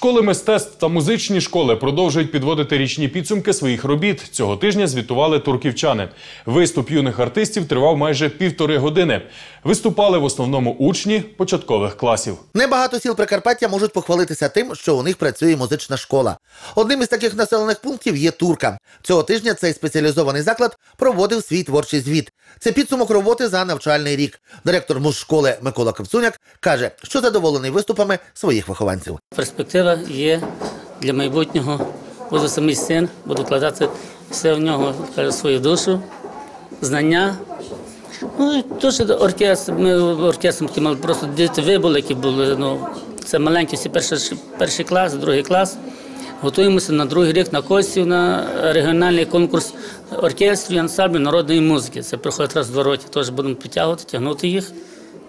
Школи мистецтв та музичні школи продовжують підводити річні підсумки своїх робіт. Цього тижня звітували турківчани. Виступ юних артистів тривав майже півтори години. Виступали в основному учні початкових класів. Небагато сіл Прикарпаття можуть похвалитися тим, що у них працює музична школа. Одним із таких населених пунктів є Турка. Цього тижня цей спеціалізований заклад проводив свій творчий звіт. Це підсумок роботи за навчальний рік. Директор музшколи Микола Кравцуняк каже, що задоволений виступами своїх вихованців. Перспектива є для майбутнього. Буду самий син, буду вкладати все в нього, каже, свою душу, знання. Ну і теж оркестр. Ми оркестром такі мали просто діти вибули, які були. Ну, це маленькі всі перший, перший клас, другий клас. Готуємося на другий рік на Костів на регіональний конкурс оркестрів і народної музики. Це проходить раз в два роки. Теж будемо підтягувати, тягнути їх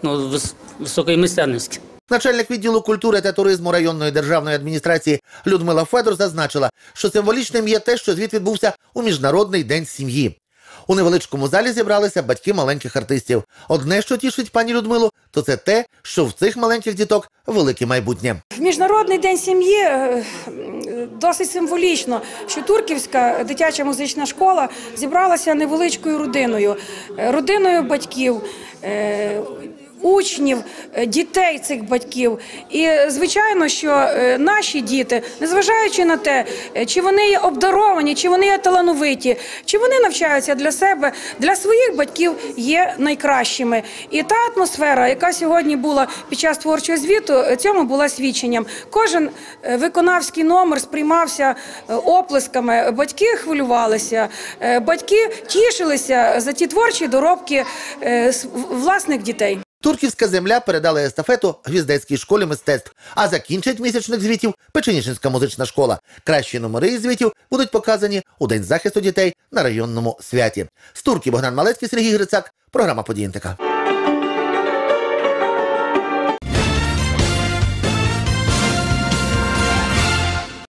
ну, високої майстерності. Начальник відділу культури та туризму районної державної адміністрації Людмила Федор зазначила, що символічним є те, що звіт відбувся у міжнародний день сім'ї. У невеличкому залі зібралися батьки маленьких артистів. Одне, що тішить пані Людмилу, то це те, що в цих маленьких діток велике майбутнє. Міжнародний день сім'ї е, досить символічно, що Турківська дитяча музична школа зібралася невеличкою родиною, Е, родиною батьків. Учнів, е, дітей цих батьків, і звичайно, що е, наші діти, незважаючи на те, е, чи вони є обдаровані, чи вони є талановиті, чи вони навчаються для себе, для своїх батьків є найкращими. І та атмосфера, яка сьогодні була під час творчого звіту, цьому була свідченням. Кожен виконавський номер сприймався оплесками. Батьки хвилювалися, батьки тішилися за ті творчі доробки власних дітей. Турківська земля передала естафету Гвіздецькій школі мистецтв, а закінчить місячних звітів Печенішинська музична школа. Кращі номери звітів будуть показані у День захисту дітей на районному святі. З Турки Богдан Малецький, Сергій Грицак, програма «Події НТК».